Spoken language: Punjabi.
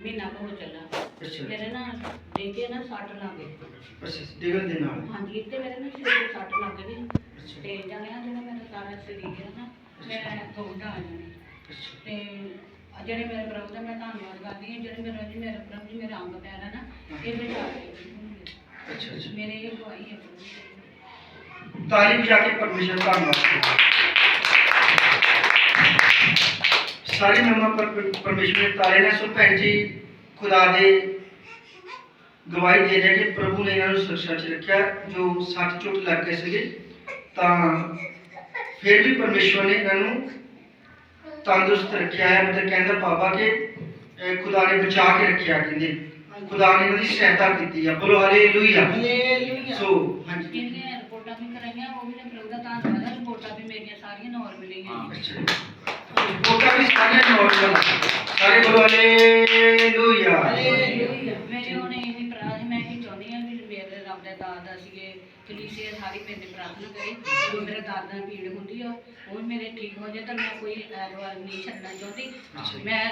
ਮਹੀਨਾ ਕੁ ਚੱਲਾ। ਅੱਛਾ। ਮੇਰੇ ਨਾ ਦੇਖੇ ਨਾ ਸੱਟ ਲੱਗ ਗਈ ਅੱਛਾ ਡਿਗਣ ਦੇ ਨਾਲ? ਹਾਂਜੀ ਤੇ ਮੇਰੇ ਨਾ ਸਿਰ ਤੇ ਸੱਟ ਲੱਗ ਗਈ। ਅੱਛਾ। ਤੇ ਜਾਣਿਆ ਜਿਹੜਾ ਮੇਰਾ ਸਾਰਾ ਸਰੀਰ ਹੈ ਨਾ ਮੈਂ ਗੋਡਾ ਆ ਜਾਣੀ ਅੱਛਾ। ਤੇ ਆ ਜਿਹੜੇ ਮੇਰੇ ਪ੍ਰਭੂ ਦਾ ਮੈਂ ਧੰਨਵਾਦ ਕਰਦੀ ਹਾਂ ਜਿਹੜੇ ਮੇਰੇ ਜੀ ਮੇਰੇ ਪ੍ਰਭੂ ਜੀ ਮੇਰੇ ਅੰਗ ਪੈਰ ਹੈ ਨਾ ਇਹ ਬਚਾ ਕੇ ਅੱਛਾ ਅੱਛਾ। ਮੇਰੇ ਇਹ ਗਵਾਹੀ ਹੈ। ਪ੍ਰਭੂ ਜੀ। ਤਾਲੀ ਵਜਾ ਕੇ ਪਰਮੇਸ਼ਰ ਦਾ ਧੰਨਵਾਦ ਕਰੋ। ਸਾਰੇ ਨਾਮਾਂ ਪਰ ਪਰਮੇਸ਼ਰ ਨੇ ਤਾਰੇ ਨੇ ਸੋ ਭੈਣ ਜੀ ਖੁਦਾ ਦੇ ਗਵਾਹੀ ਦੇ ਰਹੇ ਕਿ ਪ੍ਰਭੂ ਨੇ ਇਹਨਾਂ ਨੂੰ ਸੁਰੱਖਿਆ 'ਚ ਰੱਖਿਆ ਜੋ ਸੱਟ ਚੋਟ ਲੱਗ ਗਏ ਸੀਗੇ ਤਾਂ ਫਿਰ ਵੀ ਪਰਮੇਸ਼ਵਰ ਨੇ ਇਹਨਾਂ ਨੂੰ ਤੰਦਰੁਸਤ ਰੱਖਿਆ ਹੈ ਮਤਲਬ ਕਹਿੰਦਾ ਬਾਬਾ ਕਿ ਖੁਦਾ ਨੇ ਬਚਾ ਕੇ ਰੱਖਿਆ ਕਹਿੰਦੇ। ਖੁਦਾ ਨੇ ਇਹਨਾਂ ਦੀ ਸਹਾਇਤਾ ਕੀਤੀ ਆ। ਬੋਲੋ ਹਾਲੇਲੂਇਆ ਹਾਲੇਲੂਇਆ। ਸੋ ਹਾਂਜੀ। ਰਿਪੋਰਟਾਂ ਵੀ ਕਰਾਈਆਂ ਉਹ ਵੀ ਨੇ ਪ੍ਰਭੂ ਦਾ ਹੈ ਰਿਪੋਰਟਾਂ ਵੀ ਮੇਰੀਆਂ ਸਾਰੀਆਂ ਨਾਰਮਲ ਗਈਆਂ ਅੱਛਾ ਵੋਟਾਂ ਵੀ ਸਾਰੀਆਂ ਨੋਰਮਲ ਸਾਰੇ ਬੋਲੋ ਹਾਲੇਲੂਇਆ ਮੇਰੇ ਹੁਣ ਇਹ ਵੀ ਪ੍ਰਾਰਥਨਾ ਮੈਂ ਇਹ ਚਾਹੁੰਦੀ ਹਾਂ ਵੀ ਮੇਰੇ ਰੱਬ ਦੇ ਦਾਦਾ ਸੀਗੇ ਕਲੀਸੇ ਸਾਰੀ ਪਿੰਡ ਪ੍ਰਾਰਥਨਾ ਕਰੇ ਜਦੋਂ ਮੇਰੇ ਦਾਦਾ ਪੀੜ ਹੁੰਦੀ ਆ ਉਹ ਮੇਰੇ ਠੀਕ ਹੋ ਜਾਏ ਤਾਂ ਮੈਂ ਕੋਈ ਐਤਵਾਰ ਨਹੀਂ ਛੱਡਣਾ ਚਾਹੁੰਦੀ। ਮੈਂ